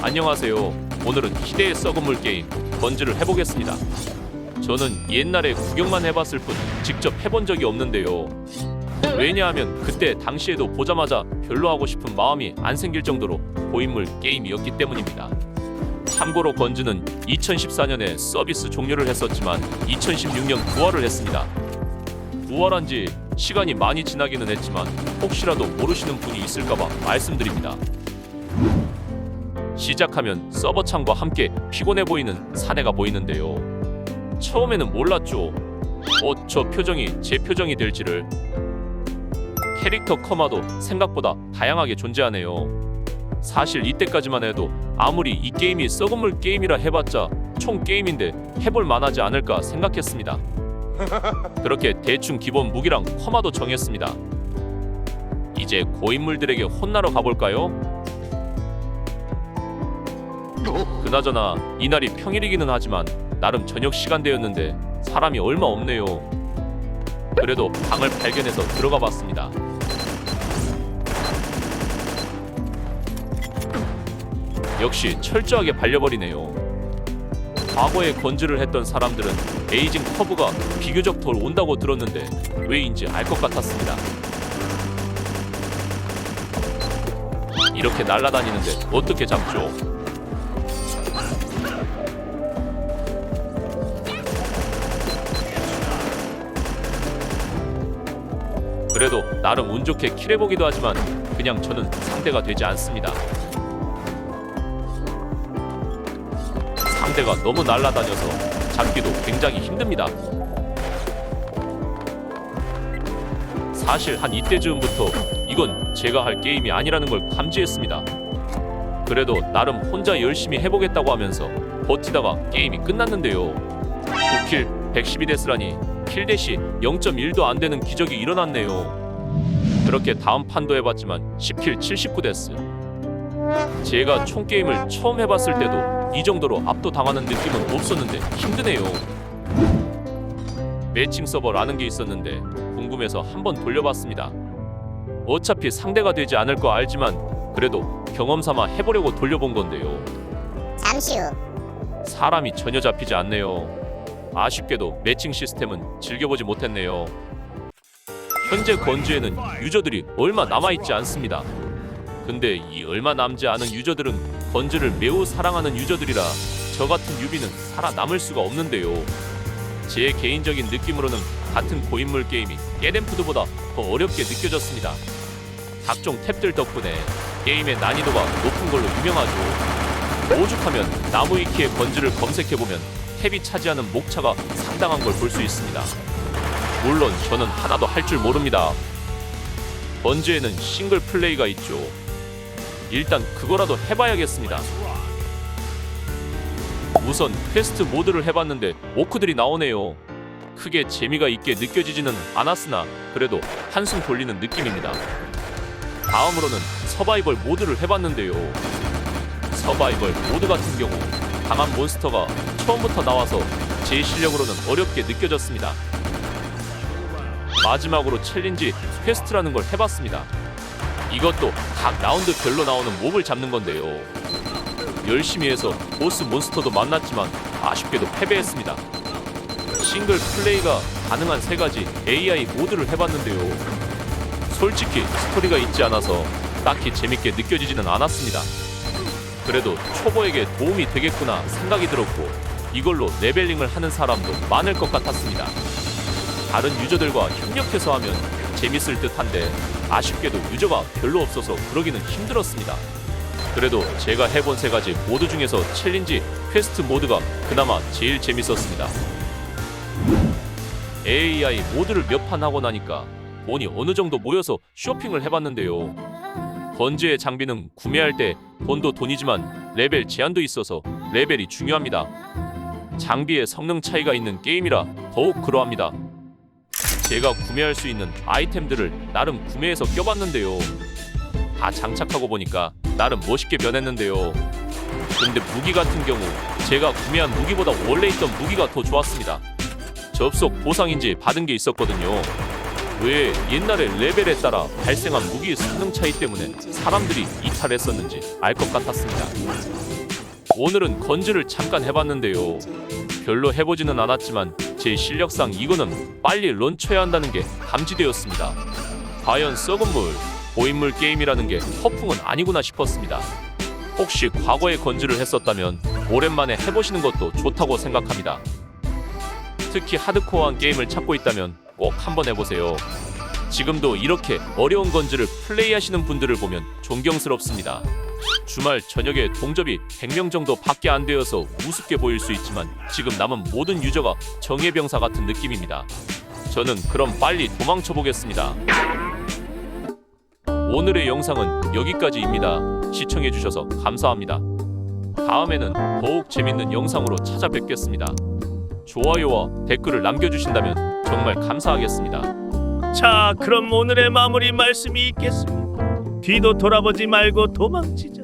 안녕하세요. 오늘은 희대의 썩은 물 게임 번즈를 해보겠습니다. 저는 옛날에 구경만 해봤을 뿐 직접 해본 적이 없는데요. 왜냐하면 그때 당시에도 보자마자 별로 하고 싶은 마음이 안 생길 정도로 고인물 게임이었기 때문입니다. 참고로 건즈는 2014년에 서비스 종료를 했었지만 2016년 9월을 했습니다. 9월한 지 시간이 많이 지나기는 했지만 혹시라도 모르시는 분이 있을까봐 말씀드립니다. 시작하면 서버 창과 함께 피곤해 보이는 사내가 보이는데요. 처음에는 몰랐죠. 어, 저 표정이 제 표정이 될지를. 캐릭터 커마도 생각보다 다양하게 존재하네요. 사실 이때까지만 해도 아무리 이 게임이 썩은 물 게임이라 해봤자 총 게임인데 해볼 만하지 않을까 생각했습니다. 그렇게 대충 기본 무기랑 커마도 정했습니다. 이제 고인물들에게 혼나러 가볼까요? 그나저나 이날이 평일이기는 하지만 나름 저녁 시간대였는데 사람이 얼마 없네요. 그래도 방을 발견해서 들어가 봤습니다. 역시 철저하게 발려버리네요. 과거에 건즈를 했던 사람들은 에이징 커브가 비교적 덜 온다고 들었는데 왜인지 알 것 같았습니다. 이렇게 날아다니는데 어떻게 잡죠? 그래도 나름 운 좋게 킬해보기도 하지만 그냥 저는 상대가 되지 않습니다. 상대가 너무 날아다녀서 잡기도 굉장히 힘듭니다. 사실 한 이때 즈음부터 이건 제가 할 게임이 아니라는 걸 감지했습니다. 그래도 나름 혼자 열심히 해보겠다고 하면서 버티다가 게임이 끝났는데요. 9킬 112데스라니 킬대시 0.1도 안 되는 기적이 일어났네요. 그렇게 다음 판도 해봤지만 10킬 79데스. 제가 총 게임을 처음 해봤을 때도 이 정도로 압도당하는 느낌은 없었는데 힘드네요. 매칭 서버라는 게 있었는데 궁금해서 한번 돌려봤습니다. 어차피 상대가 되지 않을 거 알지만 그래도 경험 삼아 해보려고 돌려본 건데요. 잠시 후 사람이 전혀 잡히지 않네요. 아쉽게도 매칭 시스템은 즐겨보지 못했네요. 현재 건주에는 유저들이 얼마 남아있지 않습니다. 근데 이 얼마 남지 않은 유저들은 건주를 매우 사랑하는 유저들이라 저 같은 유비는 살아남을 수가 없는데요. 제 개인적인 느낌으로는 같은 고인물 게임이 깨덴푸드보다 더 어렵게 느껴졌습니다. 각종 탭들 덕분에 게임의 난이도가 높은 걸로 유명하죠. 오죽하면 나무 위키의 건주를 검색해보면 탭이 차지하는 목차가 상당한 걸 볼 수 있습니다. 물론 저는 하나도 할 줄 모릅니다. 번즈에는 싱글 플레이가 있죠. 일단 그거라도 해봐야겠습니다. 우선 퀘스트 모드를 해봤는데 오크들이 나오네요. 크게 재미가 있게 느껴지지는 않았으나 그래도 한숨 돌리는 느낌입니다. 다음으로는 서바이벌 모드를 해봤는데요. 서바이벌 모드 같은 경우 강한 몬스터가 처음부터 나와서 제 실력으로는 어렵게 느껴졌습니다. 마지막으로 챌린지 퀘스트라는 걸 해봤습니다. 이것도 각 라운드별로 나오는 몹을 잡는 건데요. 열심히 해서 보스 몬스터도 만났지만 아쉽게도 패배했습니다. 싱글 플레이가 가능한 세 가지 AI 모드를 해봤는데요. 솔직히 스토리가 있지 않아서 딱히 재밌게 느껴지지는 않았습니다. 그래도 초보에게 도움이 되겠구나 생각이 들었고 이걸로 레벨링을 하는 사람도 많을 것 같았습니다. 다른 유저들과 협력해서 하면 재밌을 듯한데 아쉽게도 유저가 별로 없어서 그러기는 힘들었습니다. 그래도 제가 해본 세 가지 모드 중에서 챌린지 퀘스트 모드가 그나마 제일 재밌었습니다. AI 모드를 몇 판 하고 나니까 돈이 어느 정도 모여서 쇼핑을 해봤는데요. 번즈의 장비는 구매할 때 돈도 돈이지만 레벨 제한도 있어서 레벨이 중요합니다. 장비의 성능 차이가 있는 게임이라 더욱 그러합니다. 제가 구매할 수 있는 아이템들을 나름 구매해서 껴봤는데요. 다 장착하고 보니까 나름 멋있게 변했는데요. 근데 무기 같은 경우 제가 구매한 무기보다 원래 있던 무기가 더 좋았습니다. 접속 보상인지 받은 게 있었거든요. 왜 옛날에 레벨에 따라 발생한 무기 성능 차이 때문에 사람들이 이탈했었는지 알 것 같았습니다. 오늘은 건즈를 잠깐 해봤는데요. 별로 해보지는 않았지만 제 실력상 이거는 빨리 런쳐야 한다는 게 감지되었습니다. 과연 썩은 물, 고인물 게임이라는 게 허풍은 아니구나 싶었습니다. 혹시 과거에 건즈를 했었다면 오랜만에 해보시는 것도 좋다고 생각합니다. 특히 하드코어한 게임을 찾고 있다면 꼭 한번 해보세요. 지금도 이렇게 어려운 건즈를 플레이하시는 분들을 보면 존경스럽습니다. 주말 저녁에 동접이 100명 정도 밖에 안 되어서 우습게 보일 수 있지만 지금 남은 모든 유저가 정예병사 같은 느낌입니다. 저는 그럼 빨리 도망쳐 보겠습니다. 오늘의 영상은 여기까지입니다. 시청해 주셔서 감사합니다. 다음에는 더욱 재밌는 영상으로 찾아뵙겠습니다. 좋아요와 댓글을 남겨주신다면 정말 감사하겠습니다. 자, 그럼 오늘의 마무리 말씀이 있겠습니다. 뒤도 돌아보지 말고 도망치자.